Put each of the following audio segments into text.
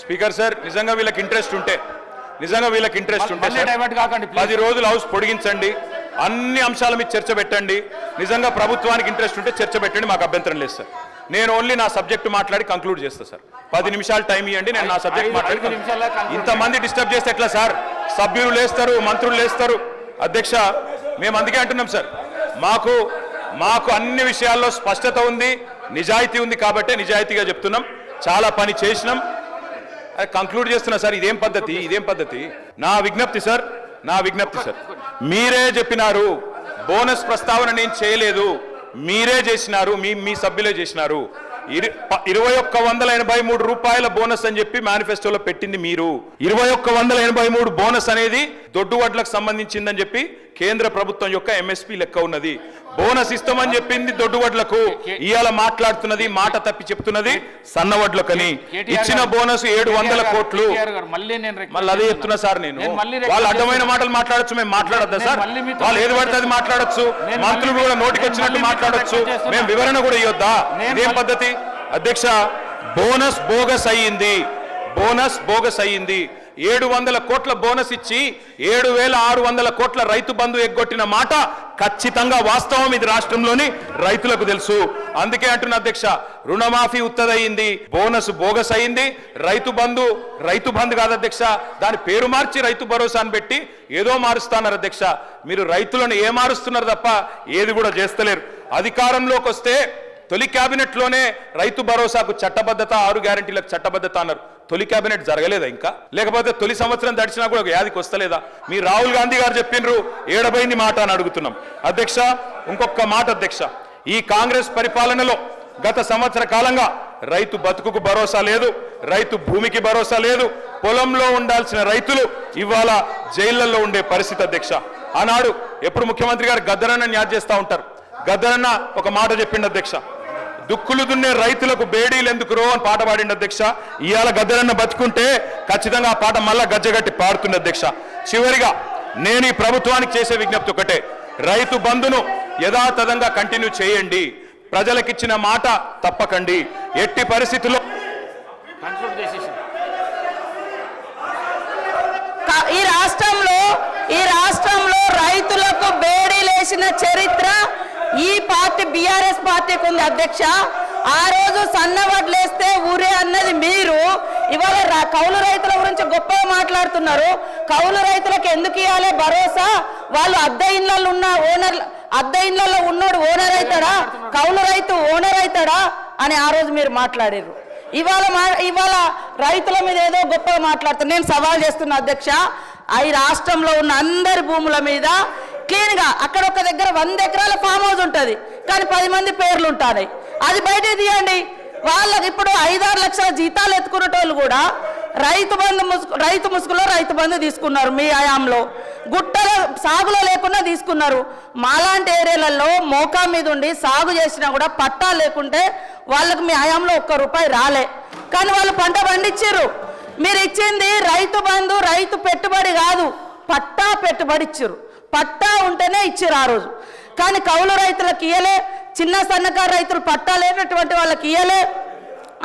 Speaker sir నిజంగా వీళ్ళకి interest ఉంటే నిజంగా వీళ్ళకి ఇంట్రెస్ట్ ఉంటే డైవర్ట్ కాకండి పది రోజులు హౌస్ పొడిగించండి అన్ని అంశాల మీద చర్చ పెట్టండి నిజంగా ప్రభుత్వానికి ఇంట్రెస్ట్ ఉంటే చర్చ పెట్టండి మాకు అభ్యంతరం లేదు సార్. నేను ఓన్లీ నా సబ్జెక్ట్ మాట్లాడి కంక్లూడ్ చేస్తా సార్. పది నిమిషాలు టైం ఇవ్వండి నేను నా సబ్జెక్ట్ మాట్లాడి ఇంతమంది డిస్టర్బ్ చేస్తే ఎట్లా సార్? సభ్యులు లేస్తారు మంత్రులు లేస్తారు. అధ్యక్ష మేము అందుకే అంటున్నాం సార్. మాకు మాకు అన్ని విషయాల్లో స్పష్టత ఉంది నిజాయితీ ఉంది కాబట్టే నిజాయితీగా చెప్తున్నాం. చాలా పని చేసినాం. కంక్లూడ్ చేస్తున్నా సార్ ఇదేం పద్ధతి ఇదేం పద్ధతి? నా విజ్ఞప్తి సార్ నా విజ్ఞప్తి సార్. మీరే చెప్పినారు బోనస్ ప్రస్తావన నేను చేయలేదు మీరే చేసినారు మీ మీ సభ్యులే చేసినారు. ఇరవై ఒక్క వందల ఎనభై మూడు రూపాయల బోనస్ అని చెప్పి మేనిఫెస్టోలో పెట్టింది మీరు. ఇరవై ఒక్క వందల ఎనభై మూడు బోనస్ అనేది దొడ్డు వడ్లకు సంబంధించిందని చెప్పి కేంద్ర ప్రభుత్వం యొక్క ఎంఎస్పీ లెక్క ఉన్నది. బోనస్ ఇస్తామని చెప్పింది దొడ్డు వడ్లకు ఇవాళ మాట్లాడుతున్నది మాట తప్పి చెప్తున్నది సన్న వడ్లకని కేటీఆర్ ఇచ్చిన బోనస్ ఏడు వందల కోట్లు. మళ్ళీ అదే. చెప్తున్నా సార్ నేను. వాళ్ళు అడ్డమైన. మాటలు మాట్లాడొచ్చు మేము మాట్లాడొద్దా సార్? వాళ్ళు ఏది పడితే అది మాట్లాడొచ్చు. మంత్రులు కూడా నోటికి వచ్చినట్టు మాట్లాడొచ్చు. మేము వివరణ కూడా ఇవ్వద్దా ఇదేం మళ్ళీ- పద్ధతి? అధ్యక్ష బోనస్ బోగస్ అయ్యింది. బోనస్ బోగస్ అయ్యింది. ఏడు వందల కోట్ల బోనస్ ఇచ్చి ఏడు వేల ఆరు వందల కోట్ల రైతు బంధు ఎగ్గొట్టిన మాట ఖచ్చితంగా వాస్తవం ఇది రాష్ట్రంలోని రైతులకు తెలుసు. అందుకే అంటున్న అధ్యక్ష రుణమాఫీ ఉత్తదయింది బోనస్ బోగస్ అయింది. రైతు బంధు రైతు బంధు కాదు అధ్యక్ష దాని పేరు మార్చి రైతు భరోసాను పెట్టి ఏదో మారుస్తున్నారు అధ్యక్ష. మీరు రైతులను ఏ మారుస్తున్నారు తప్ప ఏది కూడా చేస్తలేరు. అధికారంలోకి వస్తే తొలి క్యాబినెట్లోనే లోనే రైతు భరోసాకు చట్టబద్ధత ఆరు గ్యారంటీలకు చట్టబద్ధత అన్నారు. తొలి కేబినెట్ జరగలేదా ఇంకా? లేకపోతే తొలి సంవత్సరం దడిచినా కూడా ఒక యాదికి వస్తలేదా? మీ రాహుల్ గాంధీ గారు చెప్పిండ్రు ఏడబైంది మాట అని అడుగుతున్నాం. అధ్యక్ష ఇంకొక మాట అధ్యక్ష. ఈ కాంగ్రెస్ పరిపాలనలో గత సంవత్సర కాలంగా రైతు బతుకుకు భరోసా లేదు రైతు భూమికి భరోసా లేదు పొలంలో ఉండాల్సిన రైతులు ఇవాళ జైళ్ళలో ఉండే పరిస్థితి అధ్యక్ష. ఆనాడు ఎప్పుడు ముఖ్యమంత్రి గారు గద్దరన్న న్యాయ చేస్తూ ఉంటారు. గద్దరన్న ఒక మాట చెప్పిండు అధ్యక్ష. దుక్కులు దున్నే రైతులకు బేడీలు ఎందుకు రో అని పాట పాడిండు అధ్యక్ష. ఇవాళ గద్దరన్న బతుకుంటే ఖచ్చితంగా ఆ పాట మళ్ళా గజ్జగట్టి పాడుతుంది అధ్యక్ష. చివరిగా నేను ఈ ప్రభుత్వానికి చేసే విజ్ఞప్తి ఒకటే. రైతు బంధును యథాతథంగా కంటిన్యూ చేయండి. ప్రజలకిచ్చిన మాట తప్పకండి. ఎట్టి పరిస్థితుల్లో ఈ రాష్ట్రంలో ఈ రాష్ట్రంలో రైతులకు బేడీలేసిన చరిత్ర ఈ పార్టీ బీఆర్ఎస్ పార్టీకి ఉంది అధ్యక్ష. ఆ రోజు సన్నవడ్లేస్తే ఊరే అన్నది మీరు. ఇవాళ కౌలు రైతుల గురించి గొప్పగా మాట్లాడుతున్నారు. కౌలు రైతులకు ఎందుకు ఇవ్వాలి భరోసా? వాళ్ళు అద్దె ఇళ్ళల్లో ఉన్న ఓనర్ అద్దె ఇళ్ళల్లో ఉన్నాడు ఓనర్ అవుతాడా కౌలు రైతు ఓనర్ అవుతాడా అని ఆ రోజు మీరు మాట్లాడారు ఇవాళ మా ఇవాళ రైతుల మీద ఏదో గొప్పగా మాట్లాడుతున్నా నేను సవాల్ చేస్తున్నా అధ్యక్ష. ఆ ఈ రాష్ట్రంలో ఉన్న అందరి భూముల మీద క్లీన్గా అక్కడ ఒక దగ్గర వంద ఎకరాల ఫామ్ హౌస్ ఉంటుంది. కానీ పది మంది పేర్లు ఉంటాయి అది బయట తీయండి. వాళ్ళకి ఇప్పుడు ఐదారు లక్షల జీతాలు ఎత్తుకునేటోళ్ళు కూడా రైతు బంధు ముసుగు రైతు ముసుగులో రైతు బంధు తీసుకున్నారు మీ ఆయాంలో. గుట్టల సాగులో లేకుండా తీసుకున్నారు. మాలాంటి ఏరియాలలో మోకా మీద ఉండి సాగు చేసినా కూడా పట్టా లేకుంటే వాళ్ళకి మీ ఆయాంలో ఒక్క రూపాయి రాలే. కానీ వాళ్ళు పంట పండించారు మీరు ఇచ్చింది రైతు బంధు రైతు పెట్టుబడి కాదు పట్టా పెట్టుబడి ఇచ్చారు పట్టా ఉంటేనే ఇచ్చారు ఆ రోజు. కానీ కౌలు రైతులకు ఇయ్యలే చిన్న సన్నకారు రైతులు పట్టా లేనటువంటి వాళ్ళకి ఇయ్యలే.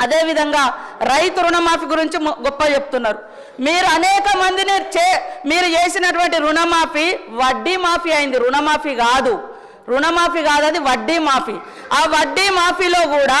అదేవిధంగా రైతు రుణమాఫీ గురించి గొప్ప చెప్తున్నారు. మీరు అనేక మందిని చే మీరు చేసినటువంటి రుణమాఫీ వడ్డీ మాఫీ అయింది. రుణమాఫీ కాదు. రుణమాఫీ కాదు అది వడ్డీ మాఫీ. ఆ వడ్డీ మాఫీలో కూడా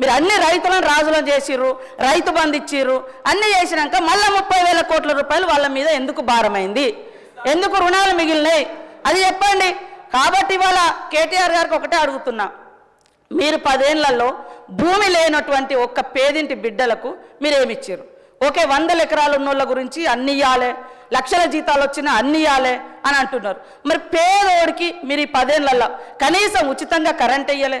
మీరు అన్ని రైతులను రాజులను చేసిర్రు రైతు బంధు ఇచ్చిర్రు అన్ని చేసినాక మళ్ళీ ముప్పై వేల కోట్ల రూపాయలు వాళ్ళ మీద ఎందుకు భారమైంది? ఎందుకు రుణాలు మిగిలినాయి? అది చెప్పండి. కాబట్టి ఇవాళ కేటీఆర్ గారికి ఒకటే అడుగుతున్నా. మీరు పదేళ్ళలో భూమి లేనటువంటి ఒక్క పేదింటి బిడ్డలకు మీరేమిచ్చారు ఓకే వందల ఎకరాలు ఉన్నోళ్ళ గురించి అన్ని ఇవ్వాలి లక్షల జీతాలు వచ్చినా అన్ని ఇవ్వాలి అని అంటున్నారు. మరి పేదోడికి మీరు ఈ పదేళ్ళలో కనీసం ఉచితంగా కరెంట్ ఇయ్యలే